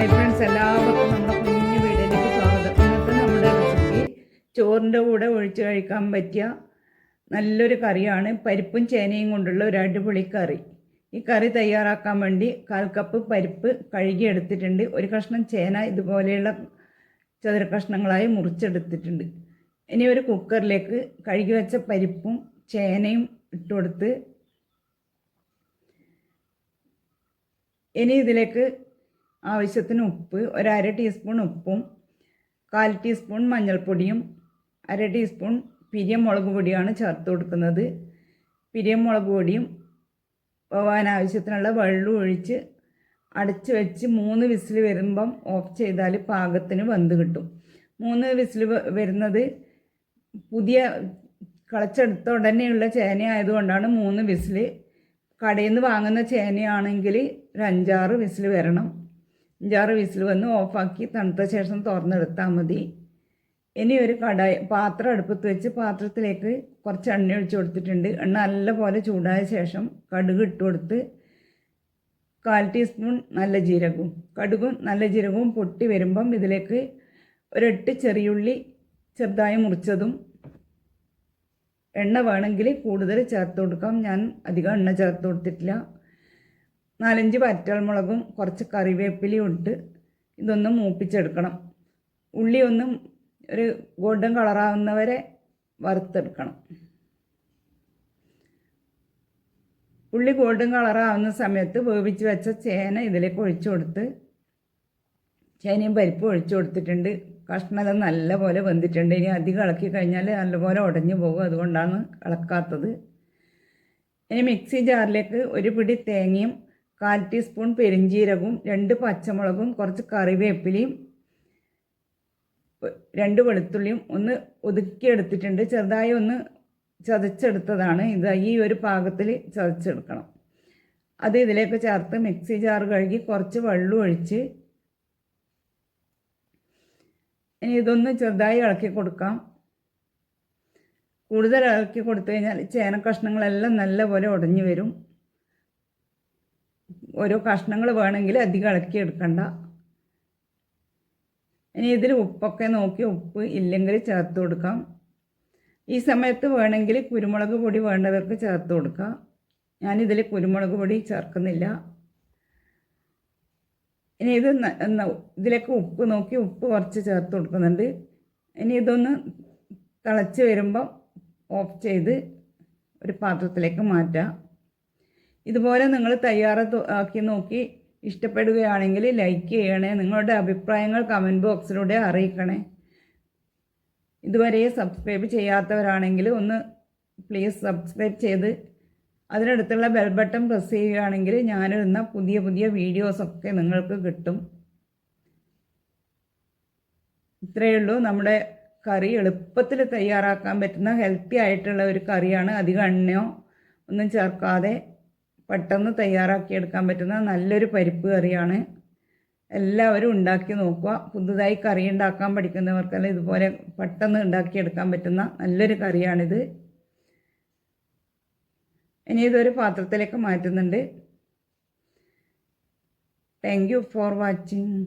Hi friends എല്ലാവർക്കും നമ്മുടെ കുഞ്ഞു വീടിലേക്ക് സ്വാഗതം. ഇന്നത്തെ നമ്മുടെ റെസിപ്പി ചോറിന്റെ കൂടെ ഒഴിച്ച് കഴിക്കാൻ പറ്റിയ നല്ലൊരു കറിയാണ് പരിപ്പും ചേനയും കൊണ്ടുള്ള ഒരു അടിപൊളി കറി. ഈ കറി തയ്യാറാക്കാൻ വേണ്ടി കാൽ കപ്പ് പരിപ്പ് കഴുകി എടുത്തിട്ടുണ്ട്. ഒരു കഷ്ണം ചേന ഇതുപോലെയുള്ള ചതുര കഷ്ണങ്ങളായി മുറിച്ചെടുത്തിട്ടുണ്ട്. ഇനി ഒരു കുക്കറിലേക്ക് കഴുകി വെച്ച പരിപ്പും ചേനയും ഇട്ടുകൊടുത്ത് ഇനി ഇതിലേക്ക് ആവശ്യത്തിന് ഉപ്പ് ഒരര ടീസ്പൂൺ ഉപ്പും കാൽ ടീസ്പൂൺ മഞ്ഞൾപ്പൊടിയും അര ടീസ്പൂൺ പിരിയമുളക് പൊടിയാണ് ചേർത്ത് കൊടുക്കുന്നത്. പിരിയമുളക് പൊടിയും പോവാൻ ആവശ്യത്തിനുള്ള വെള്ളം ഒഴിച്ച് അടച്ച് വെച്ച് മൂന്ന് വിസിൽ വരുമ്പം ഓഫ് ചെയ്താൽ പാകത്തിന് വെന്ത് കിട്ടും. മൂന്ന് വിസിൽ വരുന്നത് പുതിയ കളച്ചെടുത്ത ഉടനെയുള്ള ചേന ആയതുകൊണ്ടാണ് മൂന്ന് വിസിൽ കടയിൽ നിന്ന് വാങ്ങുന്ന ചേനയാണെങ്കിൽ ഒരു അഞ്ചാറ് വിസിൽ വരണം. അഞ്ചാറ് വിസിൽ വന്ന് ഓഫാക്കി തണുത്ത ശേഷം തുറന്നെടുത്താൽ മതി. ഇനി ഒരു കടായി പാത്രം അടുപ്പത്ത് വെച്ച് പാത്രത്തിലേക്ക് കുറച്ച് എണ്ണ ഒഴിച്ചു കൊടുത്തിട്ടുണ്ട്. എണ്ണ നല്ലപോലെ ചൂടായ ശേഷം കടുക് ഇട്ട് കൊടുത്ത് കാൽ ടീസ്പൂൺ നല്ല ജീരകവും കടുകും നല്ല ജീരകവും പൊട്ടി വരുമ്പം ഇതിലേക്ക് ഒരെട്ട് ചെറിയുള്ളി ചെറുതായി മുറിച്ചതും എണ്ണ വേണമെങ്കിൽ കൂടുതൽ ചേർത്ത് കൊടുക്കാം. ഞാൻ അധികം എണ്ണ ചേർത്ത് കൊടുത്തിട്ടില്ല. നാലഞ്ച് വറ്റൽമുളകും കുറച്ച് കറിവേപ്പിലയും ഇട്ട് ഇതൊന്ന് മൂപ്പിച്ചെടുക്കണം. ഉള്ളി ഒന്ന് ഒരു ഗോൾഡൻ കളറാവുന്നവരെ വറുത്തെടുക്കണം. ഉള്ളി ഗോൾഡൻ കളറാവുന്ന സമയത്ത് വേവിച്ച് വെച്ച ചേന ഇതിലേക്ക് ഒഴിച്ചു കൊടുത്ത് ചേനയും പരിപ്പും ഒഴിച്ചു കൊടുത്തിട്ടുണ്ട്. കഷ്ണത നല്ലപോലെ വെന്തിട്ടുണ്ട്. ഇനി അധികം ഇളക്കി കഴിഞ്ഞാൽ നല്ലപോലെ ഉടഞ്ഞു പോകും. അതുകൊണ്ടാണ് ഇളക്കാത്തത്. ഇനി മിക്സി ജാറിലേക്ക് ഒരു പിടി തേങ്ങയും കാൽ ടീസ്പൂൺ പെരിഞ്ജീരകവും രണ്ട് പച്ചമുളകും കുറച്ച് കറിവേപ്പിലയും രണ്ട് വെളുത്തുള്ളിയും ഒന്ന് ഒതുക്കിയെടുത്തിട്ടുണ്ട്. ചെറുതായി ഒന്ന് ചതച്ചെടുത്തതാണ്. ഇത് ഈ ഒരു പാകത്തിൽ ചതച്ചെടുക്കണം. അത് ഇതിലേക്ക് ചേർത്ത് മിക്സി ജാർ കഴുകി കുറച്ച് വെള്ളം ഒഴിച്ച് ഇനി ഇതൊന്ന് ചെറുതായി ഇളക്കി കൊടുക്കാം. കൂടുതൽ ഇളക്കി കൊടുത്തു കഴിഞ്ഞാൽ ചേന കഷ്ണങ്ങളെല്ലാം നല്ലപോലെ ഉടഞ്ഞു വരും. ഓരോ കഷ്ണങ്ങൾ വേണമെങ്കിൽ അധികം ഇളക്കി എടുക്കണ്ട. ഇനി ഇതിൽ ഉപ്പൊക്കെ നോക്കി ഉപ്പ് ഇല്ലെങ്കിൽ ചേർത്ത് കൊടുക്കാം. ഈ സമയത്ത് വേണമെങ്കിൽ കുരുമുളക് പൊടി വേണ്ടവർക്ക് ചേർത്ത് കൊടുക്കാം. ഞാനിതിൽ കുരുമുളക് പൊടി ചേർക്കുന്നില്ല. ഇനി ഇത് ഇതിലേക്ക് ഉപ്പ് നോക്കി ഉപ്പ് കുറച്ച് ചേർത്ത് കൊടുക്കുന്നുണ്ട്. ഇനി ഇതൊന്ന് തിളച്ച് വരുമ്പോൾ ഓഫ് ചെയ്ത് ഒരു പാത്രത്തിലേക്ക് മാറ്റാം. ഇതുപോലെ നിങ്ങൾ തയ്യാറാക്കി നോക്കി ഇഷ്ടപ്പെടുകയാണെങ്കിൽ ലൈക്ക് ചെയ്യണേ. നിങ്ങളുടെ അഭിപ്രായങ്ങൾ കമന്റ് ബോക്സിലൂടെ അറിയിക്കണേ. ഇതുവരെ സബ്സ്ക്രൈബ് ചെയ്യാത്തവരാണെങ്കിൽ ഒന്ന് പ്ലീസ് സബ്സ്ക്രൈബ് ചെയ്ത് അതിനടുത്തുള്ള ബെൽ ബട്ടൺ പ്രസ് ചെയ്യുകയാണെങ്കിൽ ഞാനിടുന്ന പുതിയ പുതിയ വീഡിയോസൊക്കെ നിങ്ങൾക്ക് കിട്ടും. ഇത്രയേ ഉള്ളൂ. നമ്മുടെ കറി എളുപ്പത്തിൽ തയ്യാറാക്കാൻ പറ്റുന്ന ഹെൽത്തി ആയിട്ടുള്ള ഒരു കറിയാണ്. അധികം എണ്ണയോ ഒന്നും ചേർക്കാതെ പെട്ടെന്ന് തയ്യാറാക്കിയെടുക്കാൻ പറ്റുന്ന നല്ലൊരു പരിപ്പ് കറിയാണ്. എല്ലാവരും ഉണ്ടാക്കി നോക്കുക. പുതുതായി കറി ഉണ്ടാക്കാൻ പഠിക്കുന്നവർക്കെല്ലാം ഇതുപോലെ പെട്ടെന്ന് ഉണ്ടാക്കിയെടുക്കാൻ പറ്റുന്ന നല്ലൊരു കറിയാണിത്. ഇനി ഇതൊരു പാത്രത്തിലേക്ക് മാറ്റുന്നുണ്ട്. Thank you for watching